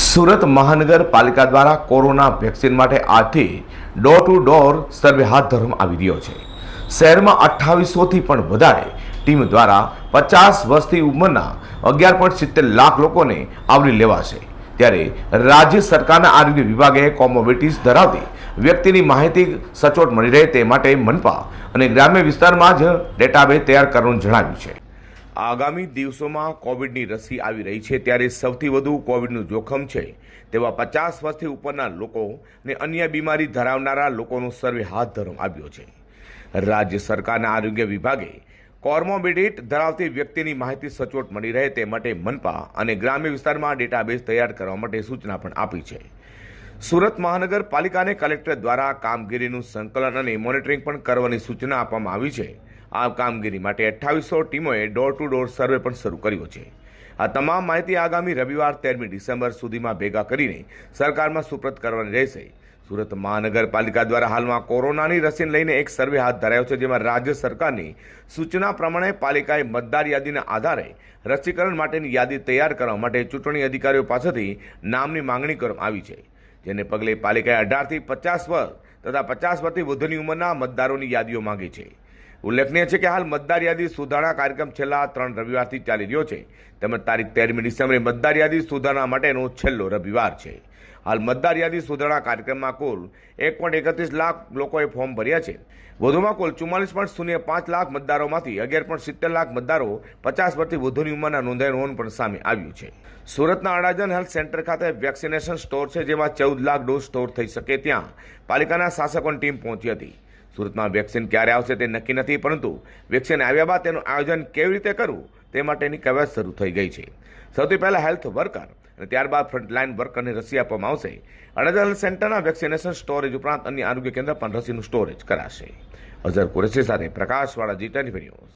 સુરત મહાનગરપાલિકા દ્વારા corona vaccine માટે આજથી ડોર ટુ ડોર સર્વે હાથ ધરવામાં આવી રહ્યો છે. શહેરમાં અઠ્ઠાવીસોથી પણ વધારે ટીમ દ્વારા પચાસ વર્ષથી ઉંમરના અગિયાર પોઈન્ટ સિત્તેર લાખ લોકોને આવરી લેવાશે. ત્યારે રાજ્ય સરકારના આરોગ્ય વિભાગે કોમોબિટીસ ધરાવતી વ્યક્તિની માહિતી સચોટ મળી રહે તે માટે મનપા અને ગ્રામ્ય વિસ્તારમાં જ ડેટાબેઝ તૈયાર કરવાનું જણાવ્યું છે. આગામી દિવસોમાં કોવિડની રસી આવી રહી છે ત્યારે સૌથી વધુ કોવિડનું જોખમ છે. તેવા પચાસ વર્ષથી ઉપરના લોકો અને અન્ય બીમારી ધરાવનારા લોકોનો સર્વે હાથ ધરવામાં આવ્યો છે. રાજ્ય સરકારના આરોગ્ય વિભાગે કોર્મોબિડિટ ધરાવતી વ્યક્તિની માહિતી સચોટ મળી રહે તે માટે મનપા અને ગ્રામ્ય વિસ્તારમાં ડેટાબેઝ તૈયાર કરવા માટે સૂચના પણ આપી છે. સુરત મહાનગરપાલિકાને કલેક્ટર દ્વારા કામગીરીનું સંકલન અને મોનિટરિંગ પણ કરવાની સૂચના આપવામાં આવી છે. આ કામગીરી માટે અઠ્ઠાવીસો ટીમોએ ડોર ટુ ડોર સર્વે પણ શરૂ કર્યો છે. આ તમામ માહિતી આગામી રવિવાર તેરમી ડિસેમ્બર સુધીમાં ભેગા કરીને સરકારમાં સુપ્રત કરવાની રહેશે. સુરત મહાનગરપાલિકા દ્વારા હાલમાં કોરોનાની રસીને લઈને એક સર્વે હાથ ધરાયો છે, જેમાં રાજ્ય સરકારની સૂચના પ્રમાણે પાલિકાએ મતદાર યાદીના આધારે રસીકરણ માટેની યાદી તૈયાર કરવા માટે ચૂંટણી અધિકારીઓ પાસેથી નામની માંગણી કરવામાં આવી છે. જેને પગલે પાલિકાએ અઢારથી પચાસ વર્ષ તથા પચાસ વર્ષથી વધુની ઉંમરના મતદારોની યાદીઓ માંગી છે. ઉલ્લેખનીય છે કે હાલ મતદાર યાદી સુધારણા કાર્યક્રમ છેલ્લા ત્રણ રવિવારથી ચાલી રહ્યો છે. તેમજ તારીખ તેરમી ડિસેમ્બરે મતદાર યાદી સુધારણા માટેનો છેલ્લો રવિવાર છે. હાલ મતદાર યાદી સુધારણા કાર્યક્રમમાં કુલ એક પોઈન્ટ એકત્રીસ લાખ લોકોએ ફોર્મ ભર્યા છે. વધુમાં કુલ ચુમ્માલીસ પોઈન્ટ શૂન્ય પાંચ લાખ મતદારોમાંથી અગિયાર પોઈન્ટ સિત્તેર લાખ મતદારો પચાસ વર્ષથી વધુની ઉંમરના નોંધાયેલ હોવાનું પણ સામે આવ્યું છે. સુરતના અડાજન હેલ્થ સેન્ટર ખાતે વેક્સિનેશન સ્ટોર છે જેમાં ચૌદ લાખ ડોઝ સ્ટોર થઈ શકે ત્યાં પાલિકાના શાસકોની ટીમ પહોંચી હતી. સુરતમાં વેક્સિન ક્યારે આવશે તે નક્કી નથી, પરંતુ વેક્સિન આવ્યા બાદ તેનું આયોજન કેવી રીતે કરવું તે માટેની કવાયત શરૂ થઈ ગઈ છે. સૌથી પહેલાં હેલ્થ વર્કર અને ત્યારબાદ ફ્રન્ટલાઇન વર્કરને રસી આપવામાં આવશે. અડાજણ હેલ્થ સેન્ટરના વેક્સિનેશન સ્ટોરેજ ઉપરાંત અન્ય આરોગ્ય કેન્દ્ર પણ રસીનું સ્ટોરેજ કરાશે. અઝર કુરેશી સાથે પ્રકાશવાળા જી ન્યૂઝ.